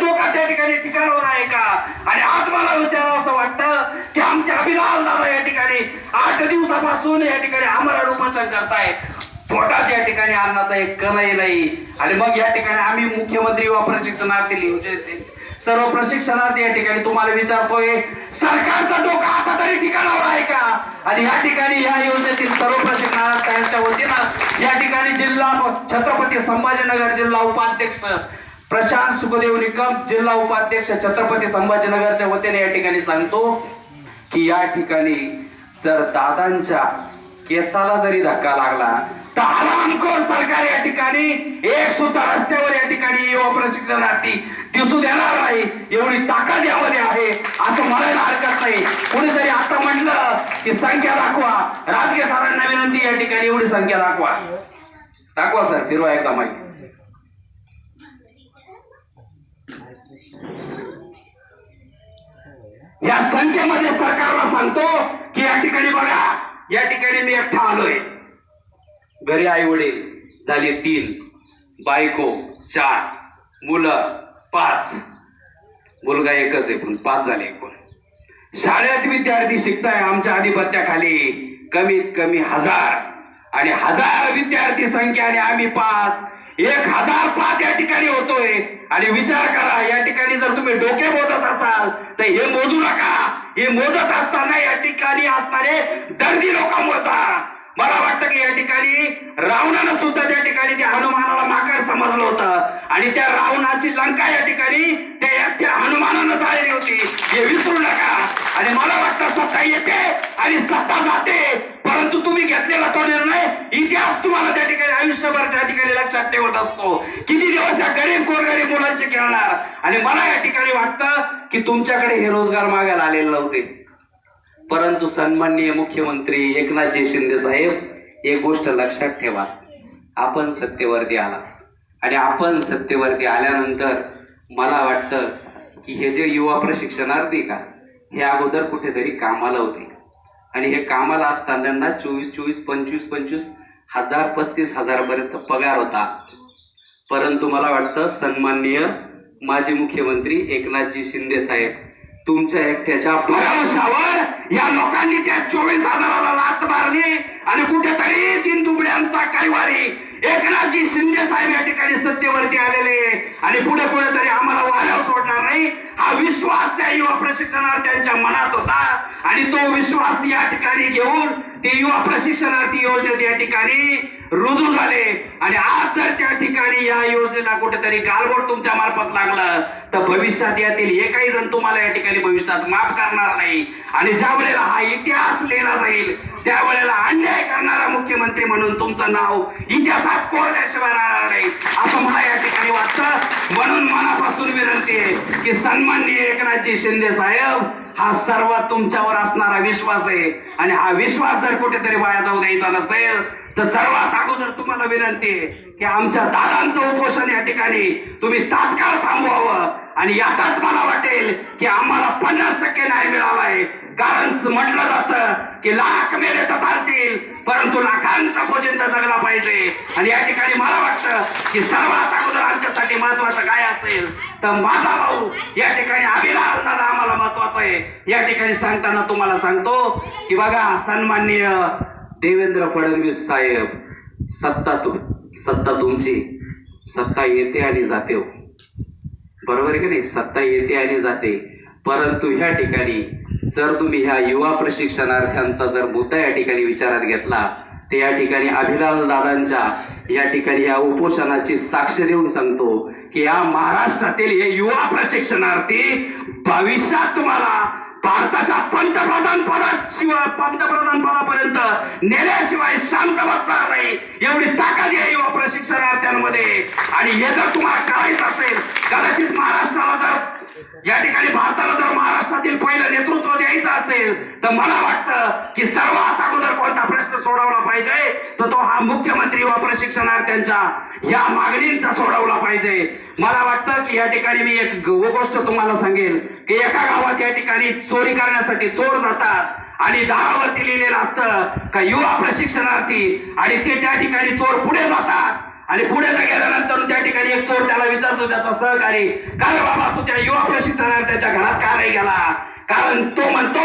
धोका त्या ठिकाणी ठिकाणावर आहे का? आणि आज मला विचारावं असं वाटतं की आमच्या अभिलाल दादा या ठिकाणी आठ दिवसापासून या ठिकाणी आम्हाला उपोषण करताय पोटात या ठिकाणी अन्नाचा एक कणही नाही. आणि मग या ठिकाणी आम्ही मुख्यमंत्री व प्रशिक्षणार्थी म्हणजे योजनेतील सर्व प्रशिक्षणार्थी या ठिकाणी तुम्हाला विचारतोय सरकारचा डोका आता तरी ठिकाणावर आहे का? आणि या ठिकाणी या योजनेतील सर्व प्रशिक्षणार्थ्यांच्या वतीनं या ठिकाणी जिल्हा छत्रपती संभाजीनगर जिल्हा उपाध्यक्ष प्रशांत सुखदेव निकम जिल्हा उपाध्यक्ष छत्रपती संभाजीनगरच्या वतीने या ठिकाणी सांगतो की या ठिकाणी जर दादांच्या केसाला जरी धक्का लागला तर हरामखोर सरकार या ठिकाणी एक सुद्धा रस्त्यावर या ठिकाणी युवा प्रशिक्षणार्थी दिसू देणार नाही. एवढी ताकद यामध्ये आहे. असं म्हणायला हरकत नाही. कोणीतरी आता म्हटलं की संख्या दाखवा. राजकीय सरांना विनंती या ठिकाणी एवढी संख्या दाखवा. दाखवा सर. फिरवा एकदा माहिती ठिकाणी बघा या ठिकाणी मी एकटा आलोय. घरी आई वडील झाले तीन बायको चार मुलं पाच. मुलगा एकच आहे पण पाच झाले एकूण. शाळेत विद्यार्थी शिकताय आमच्या आधिपत्याखाली कमीत कमी हजार. आणि हजार विद्यार्थी संख्या आणि आम्ही पाच एक हजार पाच या ठिकाणी होतोय. आणि विचार करा या ठिकाणी जर तुम्ही डोके मोजत असाल तर हे मोजू नका. हे मोजत असताना या ठिकाणी असणारे दर्दी लोक मोजा. मला वाटतं की या ठिकाणी रावणानं सुद्धा त्या ठिकाणी त्या हनुमानाला माकड समजलं होतं. आणि त्या रावणाची लंका या ठिकाणी त्या हनुमानानं झालेली होती. हे विसरू नका. आणि मला वाटतं सत्ता येते आणि सत्ता जाते. परंतु तुम्ही घेतलेला तो निर्णय इतिहास तुम्हाला त्या ठिकाणी आयुष्यभर त्या ठिकाणी लक्षात ठेवत असतो. किती दिवस या गरीब गोरगरीब मुलांचे खेळणार? आणि मला या ठिकाणी वाटतं की तुमच्याकडे हे रोजगार मागायला आलेले नव्हते. परंतु सन्माननीय मुख्यमंत्री एकनाथजी शिंदे साहेब एक गोष्ट लक्षात ठेवा. आपण सत्तेवरती आला आणि आपण सत्तेवरती आल्यानंतर मला वाटतं की हे जे युवा प्रशिक्षणार्थी का हे अगोदर कुठेतरी कामाला होते. आणि हे कामाला असताना चोवीस चोवीस पंचवीस पंचवीस हजार पस्तीस हजारापर्यंत पगार होता. परंतु मला वाटतं सन्माननीय माजी मुख्यमंत्री एकनाथजी शिंदे साहेब तुमच्या एकट्याच्या भरवशावर या लोकांनी त्या चोवीस हजाराला लात मारली आणि कुठेतरी तीन तुकड्यांचा कैवारी एकनाथजी शिंदे साहेब या ठिकाणी सत्तेवरती आलेले आणि पुढे पुढे तरी आम्हाला वाऱ्यावर सोडणार नाही. हा विश्वास त्या युवा प्रशिक्षणार्थ्यांच्या मनात होता. आणि तो विश्वास या ठिकाणी घेऊन ते युवा प्रशिक्षणार्थी योजनेत या ठिकाणी रुजू झाले. आणि आज जर त्या ठिकाणी या योजनेला कुठेतरी गालबोट तुमच्या मार्फत लागलं तर भविष्यात यातील एकही जण तुम्हाला या ठिकाणी भविष्यात माफ करणार नाही. आणि ज्या वेळेला हा इतिहास लिहिला जाईल त्यावेळेला अन्य करणारा मुख्यमंत्री म्हणून तुमचं नाव इतिहासात कोरल्याशिवाय राहणार नाही. असं मला या ठिकाणी वाटतं. म्हणून मनापासून विनंती आहे की सन्माननीय एकनाथजी शिंदे साहेब हा सर्व तुमच्यावर असणारा विश्वास आहे. आणि हा विश्वास जर कुठेतरी वाया जाऊ द्यायचा नसेल तर सर्वात अगोदर तुम्हाला विनंती आहे की आमच्या दादांचं उपोषण या ठिकाणी तुम्ही तात्काळ थांबवावं. आणि यातच मला वाटेल की आम्हाला पन्नास टक्के न्याय मिळाला आहे. कारण म्हटलं जातं की लाख मेले तर चालतील परंतु लाखांचा भोजनचा जगला पाहिजे. आणि या ठिकाणी मला वाटतं की सर्वात अगोदर आमच्यासाठी महत्वाचं काय असेल तर माझा भाऊ या ठिकाणी अभिलाष दादा आम्हाला महत्वाचं आहे. या ठिकाणी सांगताना तुम्हाला सांगतो की बघा सन्माननीय देवेंद्र फडणवीस साहेब सत्ता तु सत्ता तुमची. सत्ता येते आणि जाते हो. बरोबर आहे की नाही? सत्ता येते आणि जाते. परंतु ह्या ठिकाणी जर तुम्ही ह्या युवा प्रशिक्षणार्थ्यांचा जर मुद्दा या ठिकाणी विचारात घेतला तर या ठिकाणी अभिलाल दादांच्या या ठिकाणी या उपोषणाची साक्ष देऊन सांगतो की या महाराष्ट्रातील हे युवा प्रशिक्षणार्थी भविष्यात तुम्हाला भारताच्या पंतप्रधान पदाशिवाय पंतप्रधान पदापर्यंत नेल्याशिवाय शांत बसणार नाही. एवढी ताकद आहे युवा प्रशिक्षणार्थ्यांमध्ये. आणि हे जर तुम्हाला करायचं असेल कदाचित महाराष्ट्राला जर या ठिकाणी भारताला जर महाराष्ट्रातील पहिलं नेतृत्व द्यायचं असेल तर मला वाटतं की सर्वात अगोदर कोणता प्रश्न सोडवला पाहिजे तर तो हा मुख्यमंत्री व प्रशिक्षणार्थ्यांच्या या मागणींचा सोडवला पाहिजे. मला वाटतं की या ठिकाणी मी एक गोष्ट तुम्हाला सांगेल की एका गावात या ठिकाणी चोरी करण्यासाठी चोर जातात आणि दारावरती लिहिलेलं असतं का युवा प्रशिक्षणार्थी आणि ते त्या ठिकाणी चोर पुढे जातात. आणि पुढे तर गेल्यानंतर त्या ठिकाणी एक चोर त्याला विचारतो त्याचा सहकारी का रे बाबा तू त्या युवा प्रशिक्षणाला त्याच्या घरात का नाही गेला? कारण तो म्हणतो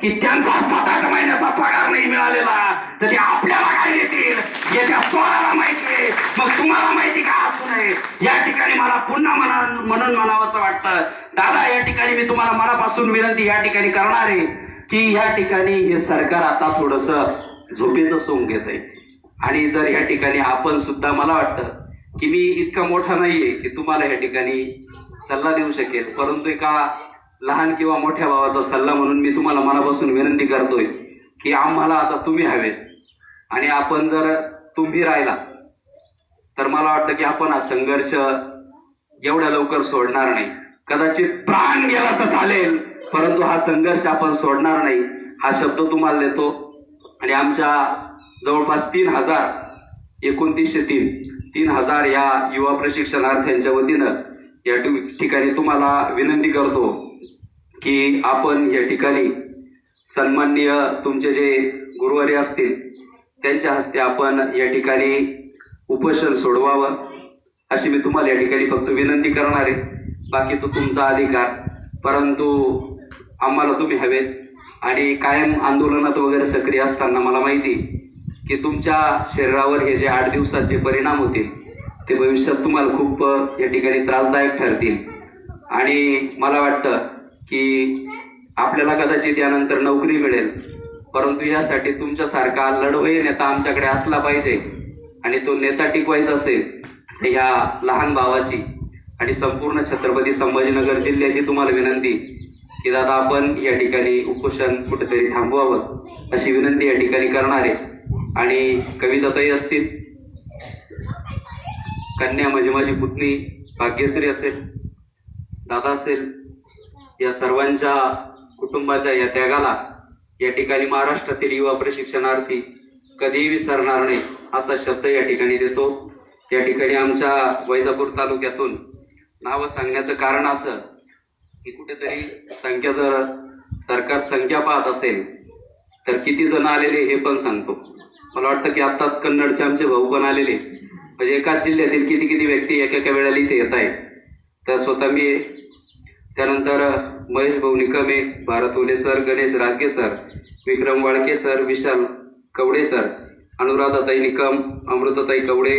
की त्यांचा सात आठ महिन्याचा पगार नाही मिळालेला. तर ते आपल्याला काय देतील? हे चोराला माहिती मग तुम्हाला माहिती का असू नये? या ठिकाणी मला पुन्हा म्हणा म्हणून म्हणावंसं वाटतं. दादा या ठिकाणी मी तुम्हाला मनापासून विनंती या ठिकाणी करणार आहे की या ठिकाणी हे सरकार आता थोडस झोपेचं सोंग घेत आहे आणि जर या ठिकाणी आपण सुद्धा मला वाटतं की मी इतका मोठा नाहीये की तुम्हाला या ठिकाणी सल्ला देऊ शकेल. परंतु एका लहान किंवा मोठ्या भावाचा सल्ला म्हणून मी तुम्हाला मनापासून विनंती करतोय की आम्हाला आता तुम्ही हवेत. आणि आपण जर तुम्ही राहिला तर मला वाटतं की आपण हा संघर्ष एवढ्या लवकर सोडणार नाही. कदाचित प्राण गेला तर चालेल परंतु हा संघर्ष आपण सोडणार नाही. हा शब्द तुम्हाला देतो. आणि आमच्या जवळपास तीन हजार एकोणतीसशे तीन तीन हजार या युवा प्रशिक्षणार्थ्यांच्या वतीनं या ठि- ठिकाणी तुम्हाला विनंती करतो की आपण या ठिकाणी सन्माननीय तुमचे जे गुरुवारी असतील त्यांच्या हस्ते आपण या ठिकाणी उपोषण सोडवावं अशी मी तुम्हाला या ठिकाणी फक्त विनंती करणार आहे. बाकी तो तुमचा अधिकार परंतु आम्हाला तुम्ही हवेत आणि कायम आंदोलनात वगैरे सक्रिय असताना मला माहिती की तुमच्या शरीरावर हे जे आठ दिवसात जे परिणाम होतील ते भविष्यात तुम्हाला खूप या ठिकाणी त्रासदायक ठरतील. आणि मला वाटतं की आपल्याला कदाचित यानंतर नोकरी मिळेल परंतु यासाठी तुमच्यासारखा लढवई नेता आमच्याकडे असला पाहिजे आणि तो नेता टिकवायचा असेल तर ह्या लहान भावाची आणि संपूर्ण छत्रपती संभाजीनगर जिल्ह्याची तुम्हाला विनंती की दादा आपण या ठिकाणी उपोषण कुठेतरी थांबवावं अशी विनंती या ठिकाणी करणार. आहे आणि कविताताई असतील कन्या म्हणजे माझी पुतणी भाग्यश्री असेल दादा असेल या सर्वांच्या कुटुंबाच्या या त्यागाला या ठिकाणी महाराष्ट्रातील युवा प्रशिक्षणार्थी कधीही विसरणार नाही असा शब्द या ठिकाणी देतो. या ठिकाणी आमच्या वैजापूर तालुक्यातून नावं सांगण्याचं कारण असं की कुठेतरी संख्या जर सरकार संख्या पाहत असेल तर किती जण आलेले हे पण सांगतो. मला वाटतं की आत्ताच कन्नडचे आमचे भाऊ पण आलेले. म्हणजे एकाच जिल्ह्यातील किती किती व्यक्ती एका एका वेळेला इथे येत आहेत. त्या स्वतः मी त्यानंतर महेश भाऊ निकमे Bharat Ole sir Ganesh Rajage sir Vikram Walke sir Vishal Kawade sir अनुराधाताई Nikam अमृताताई Kawade